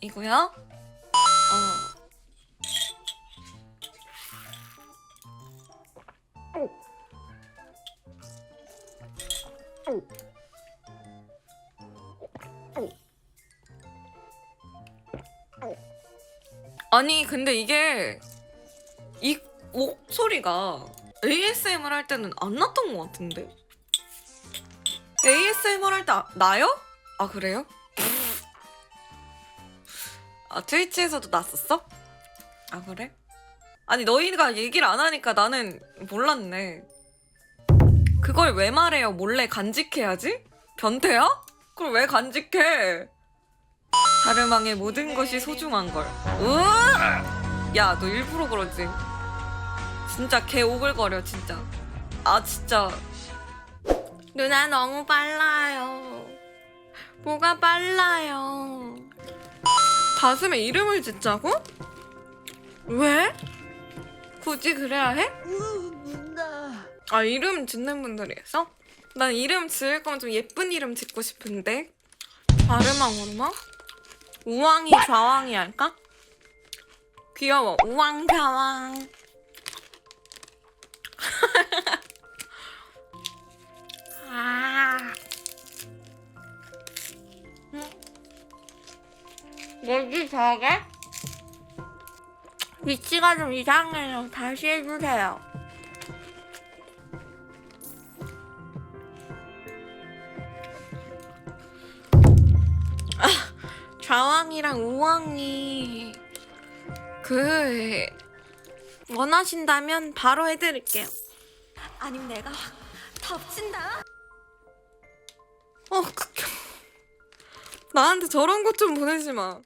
이거요? 어. 아니 근데 이게 이 목소리가 ASMR 할 때는 안 났던 것 같은데 ASMR 할 때 나요? 아 그래요? 아 트위치에서도 났었어? 아 그래? 아니 너희가 얘기를 안 하니까 나는 몰랐네 그걸 왜 말해요 몰래 간직해야지? 변태야? 그걸 왜 간직해 자르망의 모든 것이 소중한 걸 으아! 야 너 일부러 그러지 진짜 개 오글거려 진짜 아 진짜 누나 너무 빨라요 뭐가 빨라요 가슴에 이름을 짓자고? 왜? 굳이 그래야 해? 아 이름 짓는 분들이 있어? 난 이름 지을 거면 좀 예쁜 이름 짓고 싶은데 아르망 오르망? 우왕이 좌왕이 할까? 귀여워 우왕 좌왕 뭐지 저게? 위치가 좀 이상해요. 다시 해주세요. 아, 좌왕이랑 우왕이 그 원하신다면 바로 해드릴게요. 아니면 내가 덮친다. 어, 극혐. 나한테 저런 것 좀 보내지 마.